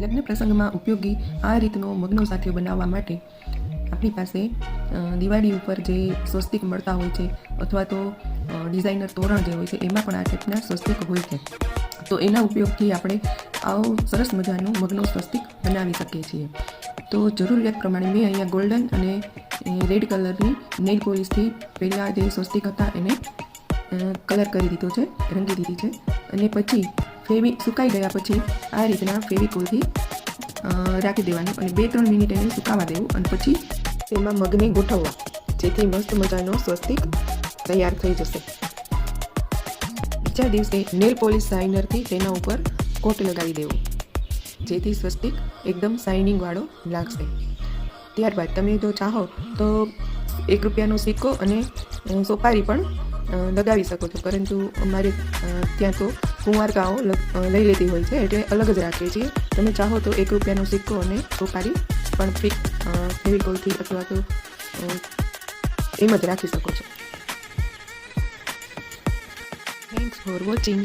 લગ્ન પ્રસંગમાં ઉપયોગી આ રીતનો મગ્નો સાથે બનાવવા માટે આપણી પાસે દિવાળી ઉપર જે સ્વસ્તિક મળતા હોય છે અથવા તો ડિઝાઇનર તોરણ જે હોય છે એમાં પણ આ ટાઈપના સ્વસ્તિક હોય છે. તો એના ઉપયોગથી આપણે આવો સરસ મજાનું મગ્નો સ્વસ્તિક બનાવી શકીએ છીએ. તો જરૂરિયાત પ્રમાણે મેં અહીંયા ગોલ્ડન અને રેડ કલરની નેલ પોલિશથી પહેલાં જે સ્વસ્તિક હતા એને કલર કરી દીધો છે, રંગી દીધી છે અને પછી ફેવી સુકાઈ ગયા પછી આ રીતના ફેવિકોલથી રાખી દેવાનું અને બે ત્રણ મિનિટ એને સુકાવા દેવું અને પછી તેમાં મગને ગોઠવવા, જેથી મસ્ત મજાનો સ્વસ્તિક તૈયાર થઈ જશે. બીજા દિવસે નેલ પોલિશ શાઇનરથી તેના ઉપર કોટ લગાવી દેવું, જેથી સ્વસ્તિક એકદમ શાઇનિંગવાળો લાગશે. ત્યારબાદ તમે જો ચાહો તો એક રૂપિયાનો સિક્કો અને સોપારી પણ લગાવી શકો છો. પરંતુ અમારે ત્યાં તો કુંવારકાઓ લઈ લેતી હોય છે. એટલે અલગ જ રાખીએ છીએ. તમે ચાહો તો એક રૂપિયાનો સિક્કો અને સોપારી પણ ફિક ફેવિકોલથી અથવા તો એમ જ રાખી શકો છો. Thanks for watching